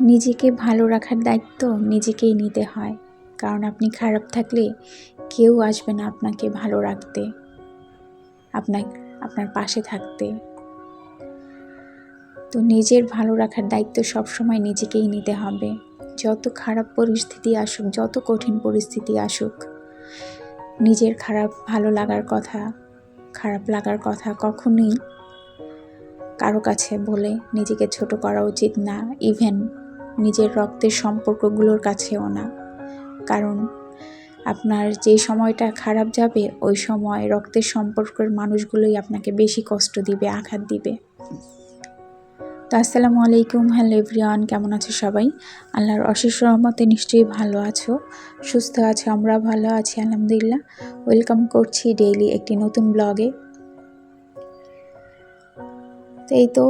নিজেকে ভালো রাখার দায়িত্ব নিজেকেই নিতে হয়। কারণ আপনি খারাপ থাকলে কেউ আসবে না আপনাকে ভালো রাখতে। আপনার আপনার পাশে থাকতে। তো নিজের ভালো রাখার দায়িত্ব সবসময় নিজেকেই নিতে হবে। যত খারাপ পরিস্থিতি আসুক, যত কঠিন পরিস্থিতি আসুক, নিজের খারাপ, ভালো লাগার কথা, খারাপ লাগার কথা কখনোই কারও কাছে বলে নিজেকে ছোট করা উচিত না ইভেন নিজের রক্তের সম্পর্কগুলোর কাছেও না। কারণ আপনার যে সময়টা খারাপ যাবে, ওই সময় রক্তের সম্পর্কের মানুষগুলোই আপনাকে বেশি কষ্ট দিবে, আঘাত দিবে। তো আসসালামু আলাইকুম, হ্যালো এভরিওয়ান, কেমন আছো সবাই? আল্লাহর অশেষ রহমতে নিশ্চয়ই ভালো আছো, সুস্থ আছো আমরা ভালো আছি, আলহামদুলিল্লাহ। ওয়েলকাম করছি ডেইলি একটি নতুন ব্লগে। এই তো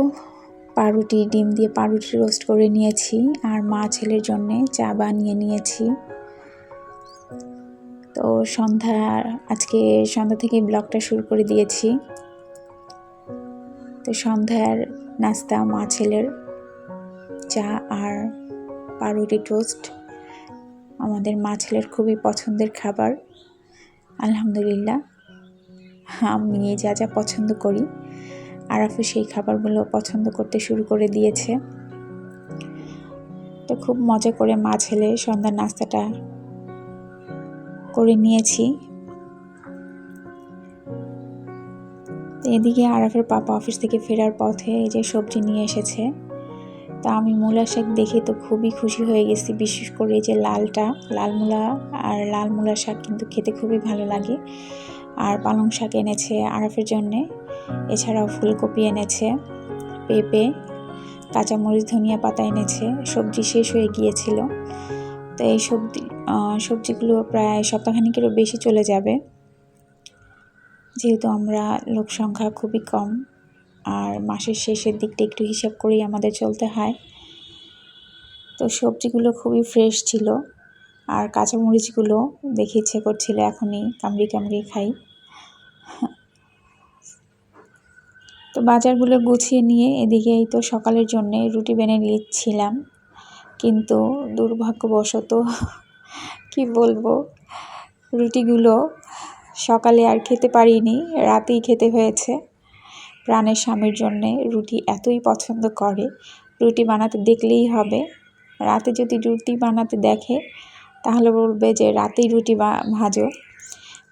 পাউরুটি, ডিম দিয়ে পাউরুটি রোস্ট করে নিয়েছি আর মা ছেলের জন্যে চা বানিয়ে নিয়েছি। তো সন্ধ্যা, আজকে সন্ধ্যা থেকে ব্লগটা শুরু করে দিয়েছি। তো সন্ধ্যার নাস্তা মা ছেলের, চা আর পাউরুটি টোস্ট আমাদের মা ছেলের খুবই পছন্দের খাবার। আলহামদুলিল্লাহ, আমি যা যা পছন্দ করি। আরাফু সেই খাবারগুলো পছন্দ করতে শুরু করে দিয়েছে। তো খুব মজা করে মা ছেলে সন্ধ্যার নাস্তাটা করে নিয়েছি। এদিকে আরাফের পাপা অফিস থেকে ফেরার পথে এই যে সবজি নিয়ে এসেছে। তা আমি মূলা শাক দেখে তো খুবই খুশি হয়ে গেছি, বিশেষ করে এই যে লালটা, লাল মূলা আর লাল মূলা শাক কিন্তু খেতে খুবই ভালো লাগে। আর পালং শাক এনেছে আরাফের জন্যে। এছাড়াও ফুলকপি এনেছে, পেঁপে, কাঁচামরিচ, ধনিয়া পাতা এনেছে, সবজি শেষ হয়ে গিয়েছিল। তো এই সবজি সবজিগুলো প্রায় সপ্তাহখানিকেরও বেশি চলে যাবে। যেহেতু আমরা লোক সংখ্যা খুবই কম, আর মাসের শেষের দিকটা একটু হিসাব করেই আমাদের চলতে হয়। তো সবজিগুলো খুবই ফ্রেশ ছিল, আর কাঁচামরিচগুলো দেখে ইচ্ছে করছিল এখনই কামড়ি কামড়ি খাই। তো বাজারগুলো গুছিয়ে নিয়ে এদিকে এই তো সকালের জন্যে রুটি বেনে নিচ্ছিলাম। কিন্তু দুর্ভাগ্যবশত কি বলব, রুটিগুলো সকালে আর খেতে পারিনি, রাতেই খেতে হয়েছে। প্রাণের স্বামীর জন্যে রুটি এতই পছন্দ করে, রুটি বানাতে দেখলেই হবে। রাতে যদি রুটি বানাতে দেখে, তাহলে বলবে যে রাতেই রুটি ভাজো।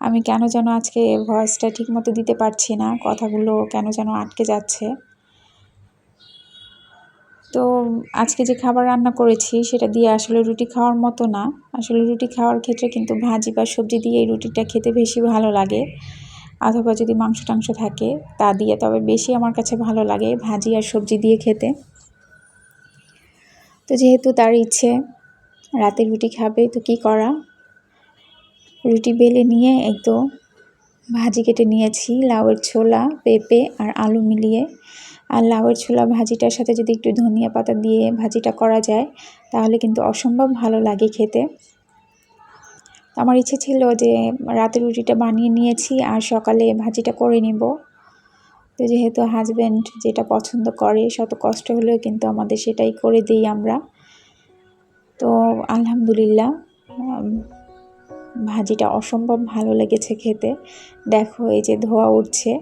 আমি কেন যেন আজকে ভয়েসটা ঠিকমতো দিতে পারছি না, কথাগুলো কেন যেন আটকে যাচ্ছে। তো আজকে যে খাবার রান্না করেছি, সেটা দিয়ে আসলে রুটি খাওয়ার মতো না। আসলে রুটি খাওয়ার ক্ষেত্রে কিন্তু ভাজি বা সবজি দিয়ে এই রুটিটা খেতে বেশি ভালো লাগে। অথবা যদি মাংস টাংস থাকে, তা দিয়ে। তবে বেশি আমার কাছে ভালো লাগে ভাজি আর সবজি দিয়ে খেতে। তো যেহেতু তার ইচ্ছে, রাতে রুটি খাবে, তো কি করা? রুটি বেলে নিয়ে একটু ভাজি কেটে নিয়েছি, লাউয়ের ছোলা, পেঁপে আর আলু মিলিয়ে। আর লাউয়ের ছোলা ভাজিটার সাথে যদি একটু ধনিয়া পাতা দিয়ে ভাজিটা করা যায়, তাহলে কিন্তু অসম্ভব ভালো লাগে খেতে। আমার ইচ্ছে ছিল যে রাতের রুটিটা বানিয়ে নিয়েছি আর সকালে ভাজিটা করে নিব। তো যেহেতু হাজব্যান্ড যেটা পছন্দ করে, শত কষ্ট হলেও কিন্তু আমাদের সেটাই করে দিই আমরা। তো আলহামদুলিল্লাহ ভাজিটা অসম্ভব ভালো লেগেছে খেতে। দেখো, এই যে ধোয়া উঠছে।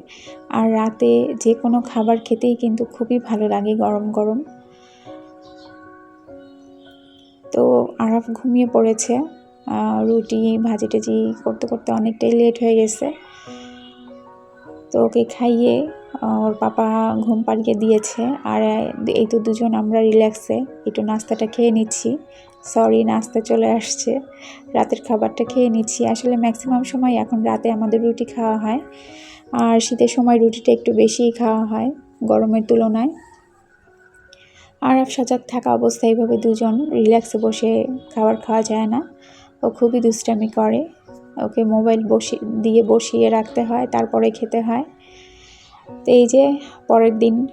আর রাতে যে কোনো খাবার খেতেই কিন্তু খুবই ভালো লাগে গরম গরম। তো আরাফ ঘুমিয়ে পড়েছে। রুটি, ভাজি টাজি করতে করতে অনেকটাই লেট হয়ে গেছে। তো ওকে খাইয়ে ওর পাপা ঘুম পাড়িয়ে দিয়েছে। আর, এই তো দুজন আমরা রিল্যাক্সে একটু নাস্তাটা খেয়ে নিচ্ছি। সরি নাস্তা চলে আসছে। রাতের খাবারটা খেয়ে নিচ্ছি। আসলে ম্যাক্সিমাম সময় এখন রাতে আমাদের রুটি খাওয়া হয়। আর শীতের সময় রুটিটা একটু বেশিই খাওয়া হয়, গরমের তুলনায়। আর সজাগ থাকা অবস্থায় এইভাবে দুজন রিল্যাক্সে বসে খাবার খাওয়া যায় না। ও খুবই দুষ্টামি করে। ওকে মোবাইল বসিয়ে দিয়ে বসিয়ে রাখতে হয়, তারপরে খেতে হয়। তো এই যে পরের দিন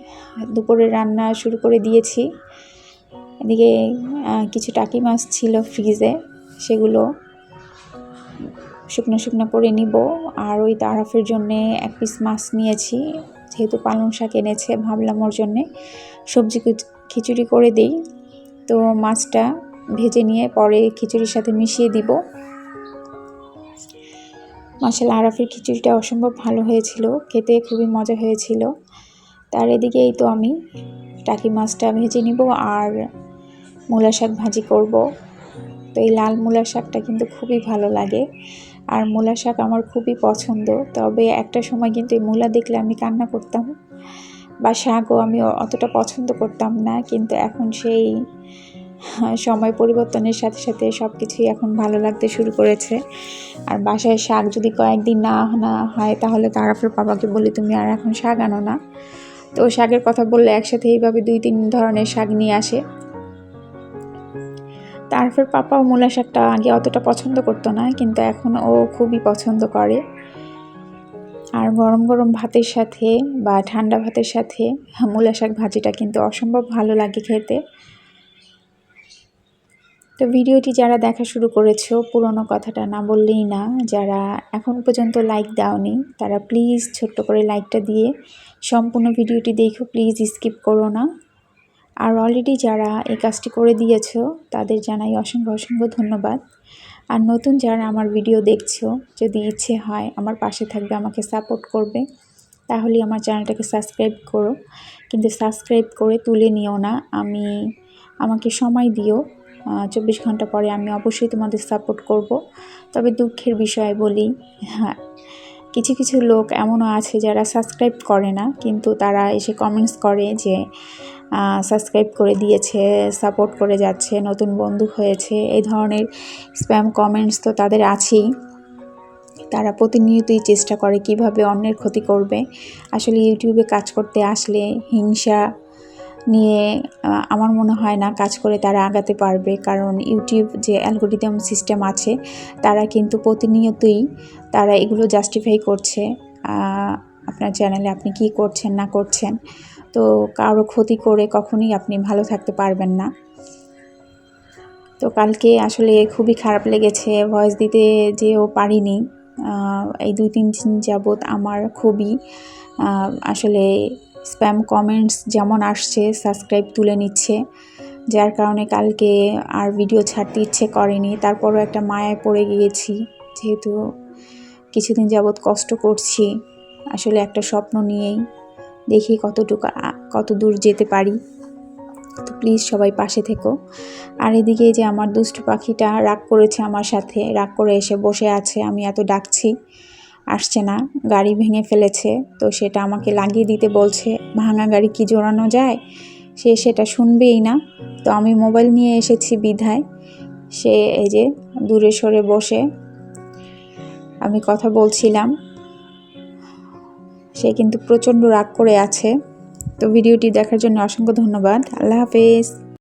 দুপুরে রান্না শুরু করে দিয়েছি। এদিকে কিছু টাকি মাছ ছিল ফ্রিজে, সেগুলো শুকনো শুকনো করে নিব। আর ওই তারাফের জন্যে এক পিস মাছ নিয়েছি, যেহেতু পালং শাক এনেছে, ভাবলাম ওর জন্যে সবজি খিচুড়ি করে দিই। তো মাছটা ভেজে নিয়ে পরে খিচুড়ির সাথে মিশিয়ে দিব। মাসাল আরাফের খিচুড়িটা অসম্ভব ভালো হয়েছিল, খেতে খুবই মজা হয়েছিল। তার এদিকেই তো আমি টাকি মাছটা ভেজে নিব, আর মূলা শাক ভাজি করব। তো এই লাল মূলা শাকটা কিন্তু খুবই ভালো লাগে। আর মূলা শাক আমার খুবই পছন্দ। তবে একটা সময় কিন্তু এই মূলা দেখলে আমি কান্না করতাম বা শাকও আমি অতটা পছন্দ করতাম না। কিন্তু এখন সেই সময় পরিবর্তনের সাথে সাথে সব কিছুই এখন ভালো লাগতে শুরু করেছে। আর বাসায় শাক যদি কয়েকদিন না না হয় তাহলে তারাফের বাবাকে বলি তুমি আর এখন শাক আনো না। তো শাকের কথা বললে একসাথে এইভাবে দুই তিন ধরনের শাক নিয়ে আসে। তারপর পাপাও মূলা শাকটা আগে অতটা পছন্দ করতো না, কিন্তু এখন ও খুবই পছন্দ করে। আর গরম গরম ভাতের সাথে বা ঠান্ডা ভাতের সাথে মূলা শাক ভাজিটা কিন্তু অসম্ভব ভালো লাগে খেতে। তো ভিডিওটি যারা দেখা শুরু করেছ, পুরনো কথাটা না বললেই না, যারা এখন পর্যন্ত লাইক দাওনি, তারা প্লিজ ছোট্ট করে লাইকটা দিয়ে সম্পূর্ণ ভিডিওটি দেখো প্লিজ স্কিপ করো না। আর অলরেডি যারা এই কাজটি করে দিয়েছ, তাদের জানাই অসংখ্য অসংখ্য ধন্যবাদ। আর নতুন যারা আমার ভিডিও দেখছ, যদি ইচ্ছে হয় আমার পাশে থাকবে, আমাকে সাপোর্ট করবে তাহলে আমার চ্যানেলটাকে সাবস্ক্রাইব করো। কিন্তু সাবস্ক্রাইব করে তুলে নিও না, আমি, আমাকে সময় দিও। চব্বিশ ঘণ্টা পরে আমি অবশ্যই তোমাদের সাপোর্ট করব। তবে দুঃখের বিষয় বলি হ্যাঁ কিছু কিছু লোক এমনও আছে যারা সাবস্ক্রাইব করে না, কিন্তু তারা এসে কমেন্টস করে যে সাবস্ক্রাইব করে দিয়েছে সাপোর্ট করে যাচ্ছে, নতুন বন্ধু হয়েছে, এই ধরনের স্প্যাম কমেন্টস তো তাদের আছেই। তারা প্রতিনিয়তই চেষ্টা করে কীভাবে অন্যের ক্ষতি করবে। আসলে ইউটিউবে কাজ করতে আসলে হিংসা নিয়ে আমার মনে হয় না কাজ করে তারা আগাতে পারবে। কারণ ইউটিউব যে অ্যালগোরিদম সিস্টেম আছে, তারা কিন্তু প্রতিনিয়তই তারা এগুলো জাস্টিফাই করছে। আপনার চ্যানেলে আপনি কি করছেন, না করছেন। তো কারও ক্ষতি করে কখনই আপনি ভালো থাকতে পারবেন না। তো কালকে আসলে খুবই খারাপ লেগেছে ভয়েস দিতে যেও পারিনি। এই দুই তিন দিন যাবৎ আমার খুবই আসলে স্প্যাম কমেন্টস যেমন আসছে সাবস্ক্রাইব তুলে নিচ্ছে। যার কারণে কালকে আর ভিডিও ছাড়তে ইচ্ছে করেনি। তারপরও একটা মায়ায় পড়ে গিয়েছি, যেহেতু কিছুদিন যাবৎ কষ্ট করছি। আসলে একটা স্বপ্ন নিয়েই দেখি কতটুকু কত দূর যেতে পারি। তো প্লিজ সবাই পাশে থেকো। আর এদিকে যে আমার দুষ্টু পাখিটা রাগ করেছে আমার সাথে, রাগ করে এসে বসে আছে, আমি এত ডাকছি, আসছে না, গাড়ি ভেঙে ফেলেছে, তো সেটা আমাকে লাগিয়ে দিতে বলছে, ভাঙা গাড়ি কি জোড়ানো যায়? সে সেটা শুনবেই না। তো আমি মোবাইল নিয়ে এসেছি বিধায়, সে এই যে দূরে সরে বসে, আমি কথা বলছিলাম সে কিন্তু প্রচণ্ড রাগ করে আছে। তো ভিডিওটি দেখার জন্য অসংখ্য ধন্যবাদ। আল্লাহ হাফেজ।